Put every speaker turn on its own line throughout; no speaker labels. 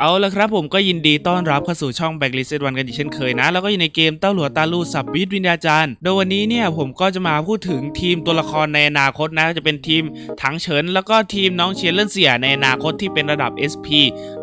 เอาละครับผมก็ยินดีต้อนรับเข้าสู่ช่อง Backlist วันกันอีกเช่นเคยนะ แล้วก็อยู่ในเกมเต้าหลัวตาลูสับวิทวิญญาจารย์ โดยวันนี้เนี่ยผมก็จะมาพูดถึงทีมตัวละครในอนาคตนะ จะเป็นทีมถังเฉิน แล้วก็ทีมน้องเชียร์เล่นเสียในอนาคตที่เป็นระดับ SP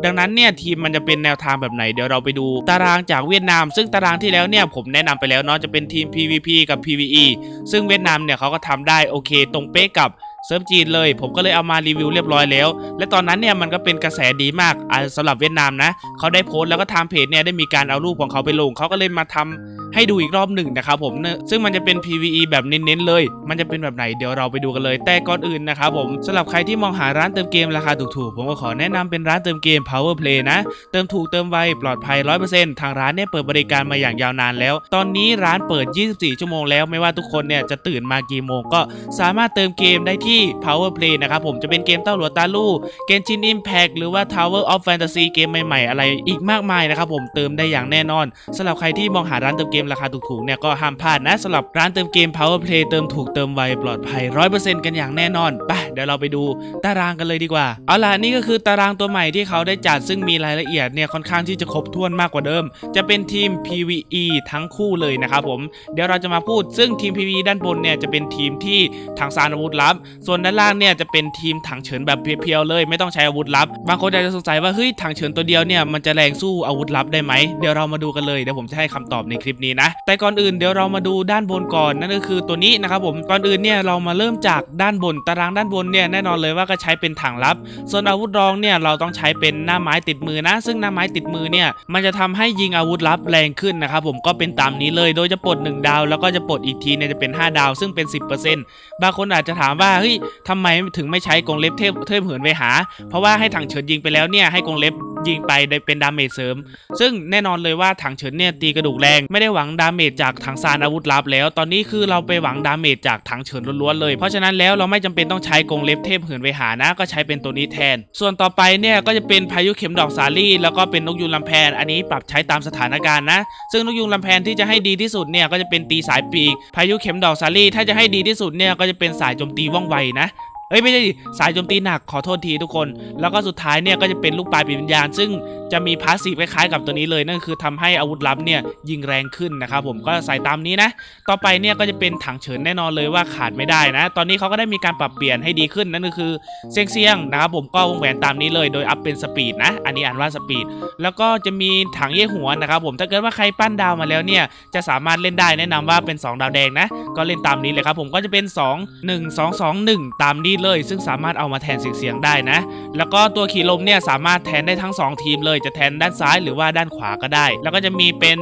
ดังนั้นเนี่ยทีมมันจะเป็นแนวทางแบบไหนเดี๋ยวเราไปดู ตารางจากเวียดนาม ซึ่งตารางที่แล้วเนี่ยผมแนะนำไปแล้วเนาะจะเป็นทีม PVP กับ PVE ซึ่งเวียดนามเนี่ยเขาก็ทำได้โอเค ตรงเป๊ะกับ เซิร์ฟจีนเลย ผมก็เลยเอามารีวิวเรียบร้อยแล้ว และตอนนั้นเนี่ยมันก็เป็นกระแสดีมากอ่าสำหรับเวียดนามนะเขาได้โพสต์แล้วก็ทางเพจเนี่ยได้มีการเอารูปของเขาไปลงเขาก็เลยมาทำให้ดูอีกรอบหนึ่งนะครับผมซึ่งมันจะเป็น PVE แบบเน้นๆเลย มันจะเป็นแบบไหนเดี๋ยวเราไปดูกันเลย แต่ก่อนอื่นนะครับผมสำหรับใครที่มองหาร้านเติมเกมราคาถูกๆ ผมก็ขอแนะนำเป็นร้านเติมเกม Power Play นะ เติมถูกเติมไวปลอดภัย 100%ทางร้านเนี่ยเปิดบริการมาอย่างยาวนานแล้ว ตอนนี้ร้านเปิด 24 ชั่วโมงแล้วไม่ว่าทุกคนเนี่ยจะตื่นมากี่โมงก็สามารถเติมเกมได้ที่ Power Play นะครับผมจะเป็นเกมเต้าหลัวตาลู่เกมชิน Impact หรือว่า Tower of Fantasy เกมใหม่ๆ อะไรอีกมากมายนะครับผมเติมได้อย่างแน่นอนสำหรับใครที่มองหาร้านเติมเกมราคาถูกๆเนี่ยก็ห้ามพลาดนะสำหรับร้านเติมเกม Power Play เติมถูกเติมไวปลอดภัย 100%กันอย่างแน่นอนไปเดี๋ยวเราไปดูตารางกันเลยดีกว่า เอาล่ะนี่ก็คือตารางตัวใหม่ที่เขาได้จัดซึ่งมีรายละเอียดเนี่ยค่อนข้างที่จะครบถ้วนมากกว่าเดิม จะเป็นทีม PVE ทั้งคู่เลยนะครับผมเดี๋ยวเราจะมาพูดซึ่งทีม PVE ด้านบนเนี่ยจะเป็นทีมที่ถังซานอาวุธลับส่วนด้านล่างเนี่ยจะเป็นทีมถังเฉินแบบเพียวๆเลย ไม่ต้องใช้อาวุธลับ บางคนอาจจะสงสัยว่าเฮ้ยถังเฉินตัวเดียวเนี่ยมันจะแรงสู้อาวุธลับได้ไหมเดี๋ยวเรามาดูกันเลยเดี๋ยวผมจะให้คำตอบในคลิปนี้นะแต่ก่อนอื่นเดี๋ยวเรามาดูด้านบนก่อนนั่นก็คือตัวนี้นะครับผมก่อนอื่นเนี่ยเรามาเริ่มจากด้านบนตารางด้านบนเนี่ยแน่นอนเลยว่าก็ใช้เป็นถังลับ ส่วนอาวุธรองเนี่ยเราต้องใช้เป็นหน้าไม้ติดมือนะ ซึ่งหน้าไม้ติดมือเนี่ยมันจะทำให้ยิงอาวุธลับแรงขึ้นนะครับผมก็เป็นตามนี้เลยโดยจะปลด1ดาว แล้วก็จะปลดอีกทีเนี่ยจะเป็น 5 ดาว ซึ่งเป็น 10%บางคนอาจจะถามว่าเฮ้ยทำไมถึงไม่ใช้กรงเล็บเทพเทพเหินไปหา เพราะว่าให้ถังเฉินยิงไปแล้วเนี่ยให้กรงเล็บยิงไปได้เป็นดาเมจเสริม ซึ่งแน่นอนเลยว่าถังเฉินเนี่ยตีกระดูกแรงไม่ได้หวังดาเมจจากถังซานอาวุธลับแล้ว ตอนนี้คือเราไปหวังดาเมจจากถังเฉินล้วนๆเลย เพราะฉะนั้นแล้วเราไม่จำเป็นต้องใช้กงเล็บเทพเหินไปหานะ ก็ใช้เป็นตัวนี้แทน ส่วนต่อไปเนี่ยก็จะเป็นพายุเข็มดอกสาลี่ แล้วก็เป็นนกยูงลำแพน อันนี้ปรับใช้ตามสถานการณ์นะ ซึ่งนกยูงลำแพนที่จะให้ดีที่สุดเนี่ยก็จะเป็นตีสายปีก พายุเข็มดอกสาลี่ถ้าจะให้ดีที่สุดเนี่ยก็จะเป็นสายโจมตีว่องไวนะ เอ้ยไม่ใช่ดิสายโจมตีหนักขอโทษทีทุกคน แล้วก็สุดท้ายเนี่ยก็จะเป็นลูกปลายปีกวิญญาณ ซึ่งจะมีพาสซีฟคล้ายๆกับตัวนี้เลยนั่นคือทำให้อาวุธลับเนี่ยยิงแรงขึ้นนะครับผมก็ใส่ตามนี้นะ ต่อไปเนี่ยก็จะเป็นถังเฉินแน่นอนเลยว่าขาดไม่ได้นะ ตอนนี้เขาก็ได้มีการปรับเปลี่ยนให้ดีขึ้นนั่นก็คือเซียงเซียงนะครับผมก็วงแหวนตามนี้เลยโดยอัพเป็นสปีดนะ อันนี้อ่านว่าสปีดแล้วก็จะมีถังเย่หัวนะครับผมถ้าเกิดว่าใครปั้นดาวมาแล้วเนี่ยจะสามารถเล่นได้แนะนำว่าเป็น 2 ดาวแดงนะ ก็เล่นตามนี้เลยครับผมก็จะเป็น 2 1 2 2 1 ตามนี้เลย ซึ่งสามารถเอามาแทนเสียงเสียงได้นะ แล้วก็ตัวขี่ลมเนี่ยสามารถแทนได้ทั้ง 2 ทีมเลยจะแทนด้านซ้ายหรือว่าด้านขวาก็ได้ แล้วก็จะมีเป็น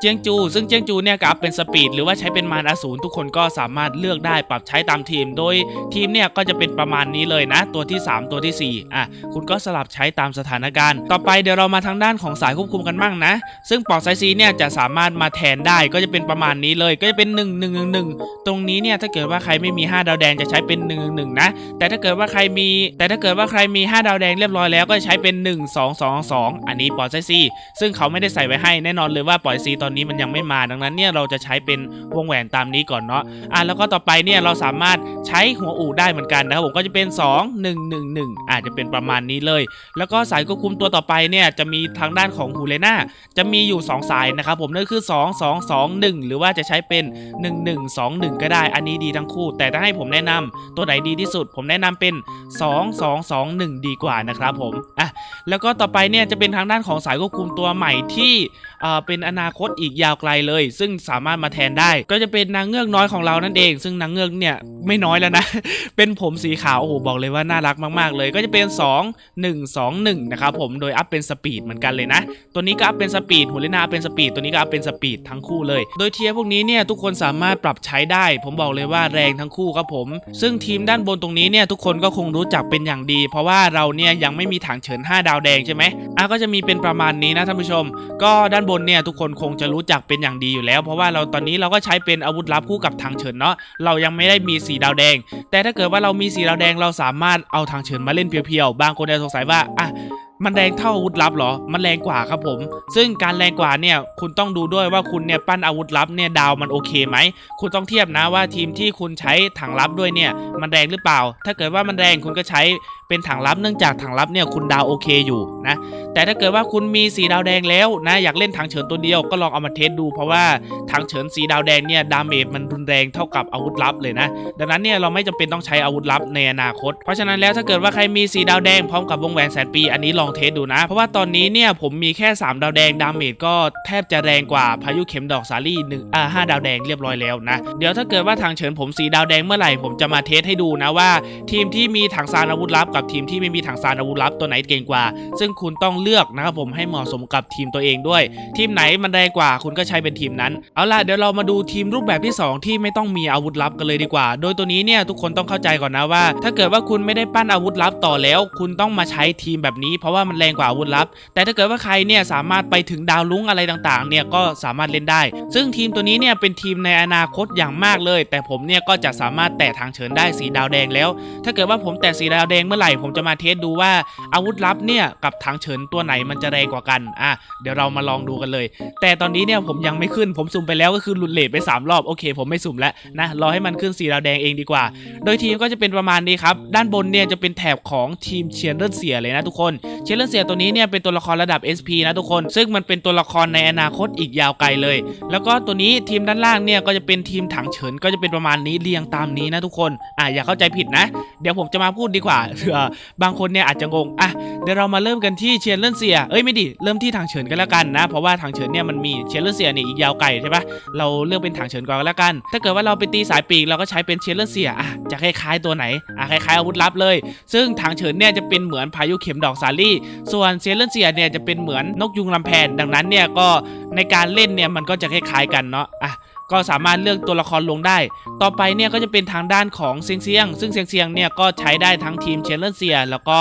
เจียงจู ซึ่งเจียงจูเนี่ยกับเป็นสปีดหรือว่าใช้เป็นมารอสูรทุกคนก็สามารถเลือกได้ปรับใช้ตามทีม โดยทีมเนี่ยก็จะเป็นประมาณนี้เลยนะ ตัวที่ 3 ตัวทีสี่4อะคุณก็สลับใช้ตามสถานการณ์ ต่อไปเดี๋ยวเรามาทางด้านของสายควบคุมกันบ้างนะ ซึ่งปอกไซซีเนี่ยจะสามารถมาแทนได้ก็จะเป็นประมาณนี้เลยก็จะเป็น 1 1 1 1 ตรงนี้เนี่ยถ้าเกิดว่าใครไม่มี 5 ดาวแดงจะใช้เป็น 1 1 1นะ แต่ถ้าเกิดว่าใครมี แต่ถ้าเกิดว่าใครมี 5 ดาวแดงเรียบร้อยแล้วก็ใช้เป็น 1 2 2 2 อันนี้ปลอกไซซีซึ่งเขาไม่ได้ใส่ไว้ให้แน่นอนเลยว่าปล่อยซีตอนนี้มันยังไม่มาดังนั้นเนี่ยเราจะใช้เป็นวงแหวนตามนี้ก่อนเนาะอะแล้วก็ต่อไปเนี่ยเราสามารถใช้หัวอู่ได้เหมือนกันนะครับผมก็จะเป็น 2 1 1 1 อาจจะเป็นประมาณนี้เลย แล้วก็สายควบคุมตัวต่อไปเนี่ยจะมีทางด้านของฮูเลน่าจะมีอยู่ 2 สายนะครับผมนั่นคือ 2 2 2 1 หรือว่าจะใช้เป็น 1 1 2 1 ก็ได้ อันนี้ดีทั้งคู่ แต่ถ้าให้ผมแนะนำตัวไหนดีที่สุด ผมแนะนำเป็น 2 2 2 1 ดีกว่านะครับผมอะแล้วก็ต่อไปเนี่ยจะเป็นทางด้านของสายควบคุมตัวใหม่ที่เอ่อเป็นอนาคตอีกยาวไกลเลย ซึ่งสามารถมาแทนได้ ก็จะเป็นนางเงือกน้อยของเรานั่นเอง ซึ่งนางเงือกเนี่ยไม่น้อยแล้วนะ เป็นผมสีขาวโอ้โหบอกเลยว่าน่ารักมากๆ เลย ก็จะเป็น 2 1 2 1นะครับผมโดยอัพเป็นสปีดเหมือนกันเลยนะ ตัวนี้ก็อัพเป็นสปีดหัวเลนาเป็นสปีดตัวนี้ก็อัพเป็นสปีดทั้งคู่เลย โดยเทียร์พวกนี้เนี่ยทุกคนสามารถปรับใช้ได้ ผมบอกเลยว่าแรงทั้งคู่ครับผม ซึ่งทีมด้านบนตรงนี้เนี่ยทุกคนก็คงรู้จักเป็นอย่างดี เพราะว่าเราเนี่ยยังไม่มีถังเฉิน 5 ดาวแดงใช่ไหมอะก็จะมีเป็นประมาณนี้นะท่านผู้ชม ก็ด้านบนเนี่ยทุกคนคงจะรู้จักเป็นอย่างดีอยู่แล้ว เพราะว่าเราตอนนี้เราก็ใช้เป็นอาวุธลับคู่กับถังเฉินเนาะเรายังไม่ได้มีสีดาวแดง แต่ถ้าเกิดว่าเรามีสีดาวแดงเราสามารถเอาถังเฉินมาเล่นเพียวๆบางคนอาจะสงสัยว่าอะ มันแรงเท่าอาวุธลับเหรอ มันแรงกว่าครับผม ซึ่งการแรงกว่าเนี่ย คุณต้องดูด้วยว่าคุณเนี่ยปั้นอาวุธลับเนี่ยดาวมันโอเคไหม คุณต้องเทียบนะว่าทีมที่คุณใช้ถังลับด้วยเนี่ย มันแรงหรือเปล่า ถ้าเกิดว่ามันแรงคุณก็ใช้ เป็นถังลับเนื่องจากถังลับเนี่ยคุณดาวโอเคอยู่นะแต่ถ้าเกิดว่าคุณมีสีดาวแดงแล้วนะอยากเล่นถังเฉินตัวเดียวก็ลองเอามาเทสดู เพราะว่าถังเฉินสีดาวแดงเนี่ยดาเมจมันรุนแรงเท่ากับอาวุธลับเลยนะดังนั้นเนี่ยเราไม่จำเป็นต้องใช้อาวุธลับในอนาคต เพราะฉะนั้นแล้วถ้าเกิดว่าใครมีสีดาวแดงพร้อมกับวงแหวนแสนปีอันนี้ลองเทสดูนะ เพราะว่าตอนนี้เนี่ยผมมีแค่ 3 ดาวแดงดาเมจก็แทบจะแรงกว่าพายุเข็มดอกสาลี่หนึ่งอ่าห้าดาวแดงเรียบร้อยแล้วนะเดี๋ยวถ้าเกิดว่าทางเฉินผมสีดาวแดงเมื่อไหร่ผมจะมาเทสให้ดูนะว่า ทีมที่มีถังซานอาวุธลับกับทีมที่ไม่มีถังซานอาวุธลับตัวไหนเก่งกว่า ซึ่งคุณต้องเลือกนะครับผมให้เหมาะสมกับทีมตัวเองด้วย ทีมไหนมันแรงกว่าคุณก็ใช้เป็นทีมนั้น เอาล่ะเดี๋ยวเรามาดูทีมรูปแบบที่ 2 ที่ไม่ต้องมีอาวุธลับกันเลยดีกว่า โดยตัวนี้เนี่ยทุกคนต้องเข้าใจก่อนนะว่า ถ้าเกิดว่าคุณไม่ได้ปั้นอาวุธลับต่อแล้ว คุณต้องมาใช้ทีมแบบนี้ เพราะว่ามันแรงกว่าอาวุธลับ แต่ถ้าเกิดว่าใครเนี่ยสามารถไปถึงดาวลุ้งอะไรต่างๆ เนี่ยก็สามารถเล่นได้ ซึ่งทีมตัวนี้เนี่ยเป็นทีมในอนาคตอย่างมากเลย แต่ผมเนี่ยก็จะสามารถแตะทางเฉินได้สีดาวแดงแล้ว ถ้าเกิดว่าผมแตะสีดาวแดงเมื่อไหร่ผมจะมาเทสดูว่าอาวุธลับเนี่ยกับทางเฉินตัวไหนมันจะแรงกว่ากันอะเดี๋ยวเรามาลองดูกันเลย แต่ตอนนี้เนี่ยผมยังไม่ขึ้นผมสุ่มไปแล้วก็คือหลุดเลทไป 3 รอบโอเค ผมไม่สุ่มแล้วนะรอให้มันขึ้นสีดาวแดงเองดีกว่า โดยทีมก็จะเป็นประมาณนี้ครับด้านบนเนี่ยจะเป็นแถบของทีมเชียร์เลอร์เสียเลยนะทุกคน เชียร์เลอร์เสียตัวนี้เนี่ยเป็นตัวละครระดับ SP นะทุกคน ซึ่งมันเป็นตัวละครในอนาคตอีกยาวไกลเลย แล้วก็ตัวนี้ทีมด้านล่างเนี่ยก็จะเป็นทีมถังเฉินก็จะเป็นประมาณนี้เรียงตามนี้นะทุกคนอะอย่าเข้าใจผิดนะ เดี๋ยวผมจะมาพูดดีกว่าเบางคนเนี่ยอาจจะงงอะเดี๋ยวเรามาเริ่มกันที่เชียร์เลื่อนเซียเอ้ยไม่ดิเริ่มที่ถังเฉินกันแล้วกันนะ เพราะว่าถังเฉินเนี่ยมันมีเชียร์เลนเซียเนี่ยอีกยาวไกลใช่ปะเราเลือกเป็นถังเฉินก่อนก็แล้วกัน ถ้าเกิดว่าเราไปตีสายปีกเราก็ใช้เป็นเชียร์เลื่อนเซียอะจะคล้ายๆตัวไหนอะคล้ายๆอาวุธลับเลย ซึ่งถังเฉินเนี่ยจะเป็นเหมือนพายุเข็มดอกสาลี่ ส่วนเชียร์เลื่อนเซียเนี่ยจะเป็นเหมือนนกยุงลำแพนดังนั้นเนี่ยก็ ในการเล่นเนี่ยมันก็จะคล้ายๆกันเนาะอะก็สามารถเลือกตัวละครลงได้ ต่อไปเนี่ยก็จะเป็นทางด้านของเซียงเซียง ซึ่งเซียงเซียงเนี่ยก็ใช้ได้ทั้งทีมเชลเลนเซีย แล้วก็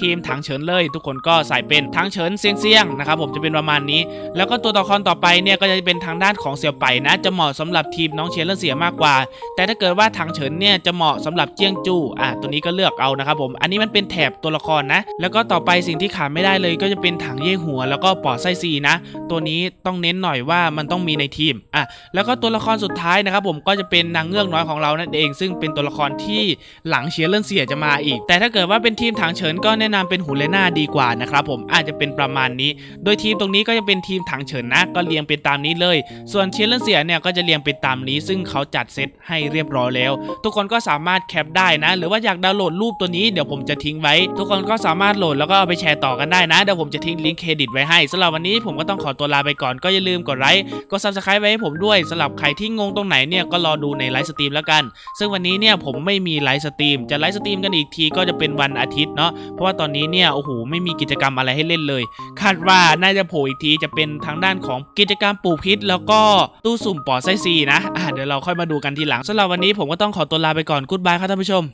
ทีมถังเฉินเลย ทุกคนก็ใส่เป็นถังเฉินเซียงเซียงนะครับผมจะเป็นประมาณนี้ แล้วก็ตัวละครต่อไปเนี่ยก็จะเป็นทางด้านของเสี่ยวไปนะ จะเหมาะสำหรับทีมน้องเชลเลนเซียมากกว่า แต่ถ้าเกิดว่าถังเฉินเนี่ยจะเหมาะสำหรับเจียงจูอะตัวนี้ก็เลือกเอานะครับผม อันนี้มันเป็นแถบตัวละครนะ แล้วก็ต่อไปสิ่งที่ขาดไม่ได้เลย ก็จะเป็นถังเย่หัว แล้วก็ปอดไส้ซีนะ ตัวนี้ต้ององเน้นหน่อยว่ามันต้องมีในทีมอะแล้วก็ตัวละครสุดท้ายนะครับผมก็จะเป็นนางเงือกน้อยของเรานั่นเอง ซึ่งเป็นตัวละครที่หลังเชียร์เลนเสียจะมาอีก แต่ถ้าเกิดว่าเป็นทีมถังเฉินก็แนะนำเป็นหูเลน่าดีกว่านะครับผมอาจจะเป็นประมาณนี้ โดยทีมตรงนี้ก็จะเป็นทีมถังเฉินนะก็เรียงเป็นตามนี้เลย ส่วนเชียร์เลนเสียเนี่ยก็จะเรียงเป็นตามนี้ ซึ่งเขาจัดเซตให้เรียบร้อยแล้ว ทุกคนก็สามารถแคปได้นะ หรือว่าอยากดาวน์โหลดรูปตัวนี้เดี๋ยวผมจะทิ้งไว้ ทุกคนก็สามารถโหลดแล้วก็เอาไปแชร์ต่อกันได้นะเดี๋ยวผมจะทิ้งลิงก์เครดิตไว้ให้สำหรับวันนี้ผมก็ต้องขอตัวลาไปก่อนก็อย่าลืมกดไลค์กด subscribe ไว้ให้ผมด้วยสำหรับใครที่งงตรงไหนเนี่ยก็รอดูในไลฟ์สตรีมแล้วกัน ซึ่งวันนี้เนี่ยผมไม่มีไลฟ์สตรีมจะไลฟ์สตรีมกันอีกทีก็จะเป็นวันอาทิตย์เนาะเพราะว่าตอนนี้เนี่ยโอ้โหไม่มีกิจกรรมอะไรให้เล่นเลย คาดว่าน่าจะโผล่อีกทีจะเป็นทางด้านของกิจกรรมปลูกพิษ แล้วก็ตู้สุ่มปอดไส้ซีนะะเดี๋ยวเราค่อยมาดูกันทีหลังสำหรับวันนี้ผมก็ต้องขอตัวลาไปก่อนกู๊ดบายครับท่านผู้ชม